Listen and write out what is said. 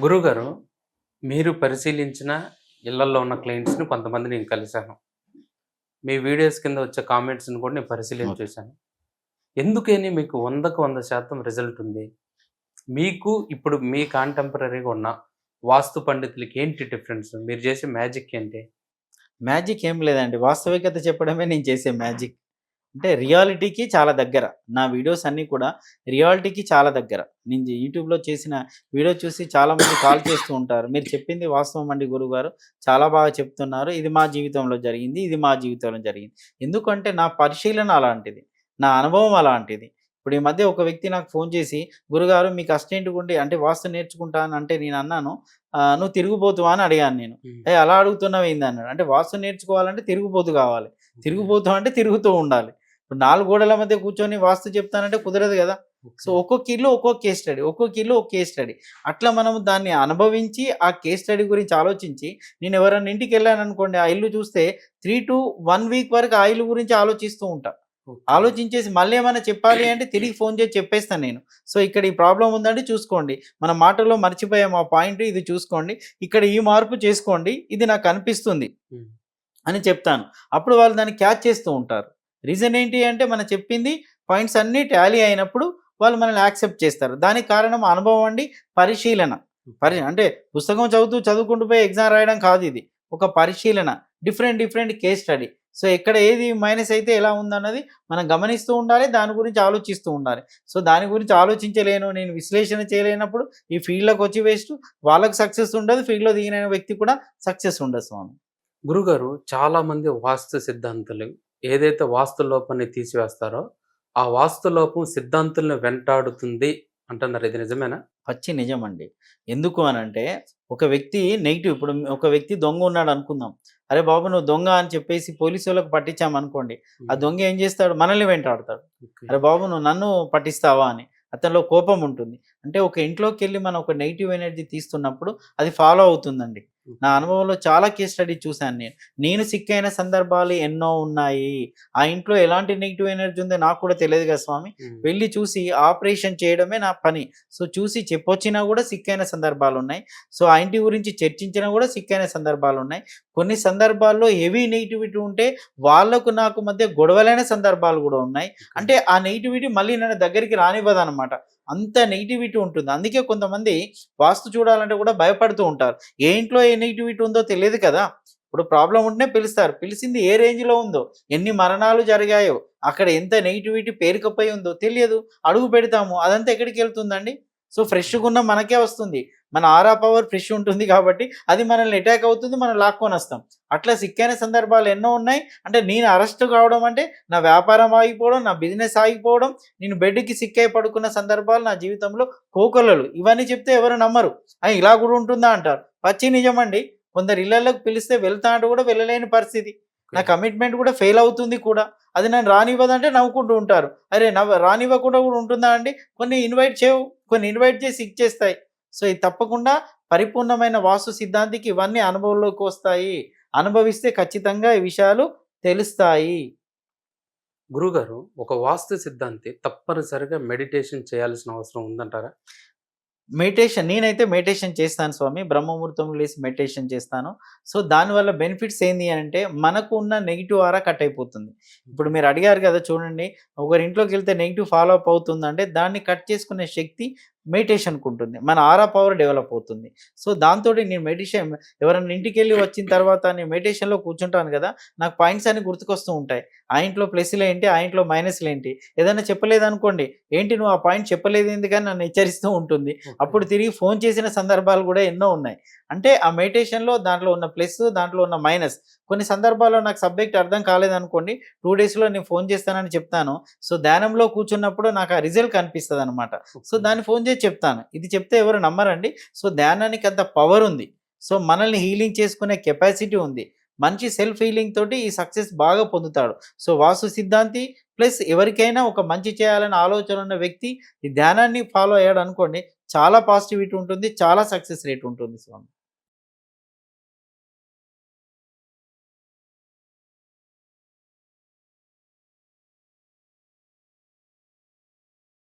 గురువుగారు మీరు పరిశీలించిన ఇళ్ళల్లో ఉన్న క్లయింట్స్ని కొంతమంది నేను కలిశాను. మీ వీడియోస్ కింద వచ్చే కామెంట్స్ని కూడా నేను పరిశీలన. చేశాను. ఎందుకని మీకు వందకు వంద శాతం రిజల్ట్ ఉంది? మీకు ఇప్పుడు మీ కాంటెంపరీగా ఉన్న వాస్తు పండితులకి ఏంటి డిఫరెన్స్ మీరు చేసే మ్యాజిక్ ఏంటి? మ్యాజిక్ ఏం లేదండి. వాస్తవికత చెప్పడమే నేను చేసే మ్యాజిక్ అంటే రియాలిటీకి చాలా దగ్గర. నా వీడియోస్ అన్నీ కూడా రియాలిటీకి చాలా దగ్గర. నేను యూట్యూబ్లో చేసిన వీడియో చూసి చాలా మంది కాల్ చేస్తూ ఉంటారు. మీరు చెప్పింది వాస్తవం అండి గురువు గారు చాలా బాగా చెప్తున్నారు. ఇది మా జీవితంలో జరిగింది. ఇది మా జీవితంలో జరిగింది. ఎందుకంటే నా పరిశీలన అలాంటిది. నా అనుభవం అలాంటిది. ఇప్పుడు ఈ మధ్య ఒక వ్యక్తి నాకు ఫోన్ చేసి గురుగారు మీకు అసిస్టెంట్ ఉండి అంటే వాస్తు నేర్చుకుంటా అని అంటే నేను అన్నాను. "ఆ, నువ్వు తిరుగుపోతువా అని అడిగాను నేను. ఏ అలా అడుగుతున్నావు ఏంది అన్నాడు. అంటే వాస్తు నేర్చుకోవాలంటే తిరుగుపోతు కావాలి. తిరుగుపోతూ అంటే తిరుగుతూ ఉండాలి. ఇప్పుడు నాలుగు గోడల మధ్య కూర్చొని వాస్తు చెప్తానంటే కుదరదు కదా. సో ఒక్కొక్క ఇల్లు ఒక్కొక్క కేస్ స్టడీ ఒక్కొక్క ఇల్లు ఒక కేస్ స్టడీ అట్లా మనం దాన్ని అనుభవించి ఆ కేస్ స్టడీ గురించి ఆలోచించి నేను ఎవరైనా ఇంటికి వెళ్ళాను అనుకోండి ఆ ఇల్లు చూస్తే త్రీ టు వన్ వీక్ వరకు ఆ ఇల్లు గురించి ఆలోచిస్తూ ఉంటా. ఆలోచించేసి మళ్ళీ ఏమైనా చెప్పాలి అంటే తిరిగి ఫోన్ చేసి చెప్పేస్తాను నేను. సో ఇక్కడ ఈ ప్రాబ్లం ఉందంటే చూసుకోండి. మన మాటల్లో మర్చిపోయాం ఆ పాయింట్ ఇది చూసుకోండి. ఇక్కడ ఈ మార్పు చేసుకోండి. ఇది నాకు అనిపిస్తుంది. అని చెప్తాను. అప్పుడు వాళ్ళు దాన్ని క్యాచ్ చేస్తూ ఉంటారు. రీజన్ ఏంటి అంటే మనం చెప్పింది పాయింట్స్ అన్నీ టాలీ అయినప్పుడు వాళ్ళు మనల్ని యాక్సెప్ట్ చేస్తారు. దానికి కారణం అనుభవం అండి పరిశీలన. పరి అంటే పుస్తకం చదువుతూ చదువుకుంటూ పోయి ఎగ్జామ్ రాయడం కాదు ఇది. ఒక పరిశీలన different different case study so ఎక్కడ ఏది మైనస్ అయితే ఎలా ఉందన్నది మనం గమనిస్తూ ఉండాలి దాని గురించి ఆలోచిస్తూ ఉండాలి. సో దాని గురించి ఆలోచించలేను నేను విశ్లేషణ చేయలేనప్పుడు ఈ ఫీల్డ్లోకి వచ్చి వేస్ట్ వాళ్ళకి సక్సెస్ ఉండదు ఫీల్డ్లో దిగిన వ్యక్తి కూడా సక్సెస్ ఉండదు స్వామి. గురుగారు చాలా మంది వాస్తు సిద్ధాంతులు ఏదైతే వాస్తు లోపాన్ని తీసివేస్తారో ఆ వాస్తు లోపం సిద్ధాంతుల్ని వెంటాడుతుంది అంటున్నారు. ఇది నిజమేనా? పచ్చి నిజం అండి ఎందుకు అని అంటే ఒక వ్యక్తి నెగిటివ్ ఇప్పుడు ఒక వ్యక్తి దొంగ ఉన్నాడు అనుకుందాం. అరే బాబు నువ్వు దొంగ అని చెప్పేసి పోలీసు వాళ్ళకి పట్టించాం అనుకోండి ఆ దొంగ ఏం చేస్తాడు? మనల్ని వెంటాడతాడు. అరే బాబు నువ్వు నన్ను పట్టిస్తావా అని. అతనిలో కోపం ఉంటుంది. అంటే ఒక ఇంట్లోకి వెళ్ళి మనం ఒక నెగిటివ్ ఎనర్జీ తీస్తున్నప్పుడు అది ఫాలో అవుతుందండి. నా అనుభవంలో చాలా కేస్ స్టడీ చూశాను నేను. నేను సిక్ అయిన సందర్భాలు ఎన్నో ఉన్నాయి. ఆ ఇంట్లో ఎలాంటి నెగిటివ్ ఎనర్జీ ఉందో నాకు కూడా తెలియదు కదా స్వామి. వెళ్ళి చూసి ఆపరేషన్ చేయడమే నా పని. సో చూసి చెప్పొచ్చినా కూడా సిక్ అయిన సందర్భాలు ఉన్నాయి. సో ఆ ఇంటి గురించి చర్చించినా కూడా సిక్ అయిన సందర్భాలు ఉన్నాయి. కొన్ని సందర్భాల్లో హెవీ నెగిటివిటీ ఉంటే వాళ్ళకు నాకు మధ్య గొడవలైన సందర్భాలు కూడా ఉన్నాయి. అంటే ఆ నెగిటివిటీ మళ్ళీ నన్ను దగ్గరికి రానివ్వదు అనమాట అంత నెగిటివిటీ ఉంటుంది. అందుకే కొంతమంది వాస్తు చూడాలంటే కూడా భయపడుతూ ఉంటారు. ఏ ఇంట్లో ఏ నెగిటివిటీ ఉందో తెలియదు కదా. ఇప్పుడు ప్రాబ్లం ఉంటేనే పిలుస్తారు. పిలిచింది ఏ రేంజ్లో ఉందో ఎన్ని మరణాలు జరిగాయో అక్కడ ఎంత నెగిటివిటీ పేరుకపోయి ఉందో తెలియదు. అడుగు పెడతాము. అదంతా ఎక్కడికి వెళ్తుందండి? సో ఫ్రెష్గా ఉన్న మనకే వస్తుంది. మన ఆరా పవర్ ఫ్రెష్ ఉంటుంది కాబట్టి అది మనల్ని అటాక్ అవుతుంది మనం లాక్కొని వస్తాం. అట్లా సిక్కైన సందర్భాలు ఎన్నో ఉన్నాయి. అంటే నేను అరెస్ట్ కావడం అంటే నా వ్యాపారం ఆగిపోవడం నా బిజినెస్ ఆగిపోవడం నేను బెడ్కి సిక్ అయి పడుకున్న సందర్భాలు నా జీవితంలో కోకొల్లలు. ఇవన్నీ చెప్తే ఎవరు నమ్మరు. "ఆ, ఇలా కూడా ఉంటుందా? అంటారు. పచ్చి నిజమండి కొందరు ఇళ్ళలోకి పిలిస్తే వెళ్తా అంటే కూడా వెళ్ళలేని పరిస్థితి. నా కమిట్మెంట్ కూడా ఫెయిల్ అవుతుంది కూడా. అది నన్ను రానివ్వదంటే నవ్వుకుంటూ ఉంటారు. అరే నవ్వ రానివ్వకుండా కూడా ఉంటుందా అండి? కొన్ని ఇన్వైట్ చేయవు. కొన్ని ఇన్వైట్ చేసి ఇచ్చేస్తాయి. సో ఇది తప్పకుండా పరిపూర్ణమైన వాస్తు సిద్ధాంతికి ఇవన్నీ అనుభవంలోకి వస్తాయి. అనుభవిస్తే ఖచ్చితంగా ఈ విషయాలు తెలుస్తాయి. గురుగారు ఒక వాస్తు సిద్ధాంతి తప్పనిసరిగా మెడిటేషన్ చేయాల్సిన అవసరం ఉందంటారా? మెడిటేషన్ నేనైతే మెడిటేషన్ చేస్తాను స్వామి. బ్రహ్మముహూర్తంలో లేసి మెడిటేషన్ చేస్తాను. సో దానివల్ల బెనిఫిట్స్ అని అంటే మనకు ఉన్న నెగిటివ్ ఆరా కట్ అయిపోతుంది. ఇప్పుడు మీరు అడిగారు కదా చూడండి ఒకరి ఇంట్లోకి వెళ్తే నెగిటివ్ ఫాలో అప్ అవుతుందంటే దాన్ని కట్ చేసుకునే శక్తి మెడిటేషన్కి ఉంటుంది మన ఆరా పవర్ డెవలప్ అవుతుంది. సో దాంతో నేను మెడిటేషన్ ఎవరైనా ఇంటికి వెళ్ళి వచ్చిన తర్వాత నేను మెడిటేషన్లో కూర్చుంటాను కదా నాకు పాయింట్స్ అన్ని గుర్తుకొస్తూ ఉంటాయి. ఆ ఇంట్లో ప్లస్లు ఏంటి ఆ ఇంట్లో మైనస్లు ఏంటి? ఏదైనా చెప్పలేదు అనుకోండి ఏంటి నువ్వు ఆ పాయింట్ చెప్పలేదు ఎందుకని నన్ను హెచ్చరిస్తూ ఉంటుంది. అప్పుడు తిరిగి ఫోన్ చేసిన సందర్భాలు కూడా ఎన్నో ఉన్నాయి. అంటే ఆ మెడిటేషన్లో దాంట్లో ఉన్న ప్లస్ దాంట్లో ఉన్న మైనస్ కొన్ని సందర్భాల్లో నాకు సబ్జెక్ట్ అర్థం కాలేదనుకోండి టూ డేస్లో నేను ఫోన్ చేస్తానని చెప్తాను. సో ధ్యానంలో కూర్చున్నప్పుడు నాకు ఆ రిజల్ట్ కనిపిస్తుంది అనమాట సో దాన్ని ఫోన్ చేసి చెప్తాను. ఇది చెప్తే ఎవరు నమ్మరండి. సో ధ్యానానికి అంత పవర్ ఉంది. సో మనల్ని హీలింగ్ చేసుకునే కెపాసిటీ ఉంది. మంచి సెల్ఫ్ హీలింగ్ తోటి ఈ సక్సెస్ బాగా పొందుతాడు. సో వాసు సిద్ధాంతి ప్లస్ ఎవరికైనా ఒక మంచి చేయాలనే ఆలోచన ఉన్న వ్యక్తి ఈ ధ్యానాన్ని ఫాలో అయ్యాడు అనుకోండి చాలా పాజిటివిటీ ఉంటుంది చాలా సక్సెస్ రేట్ ఉంటుంది స్వామి.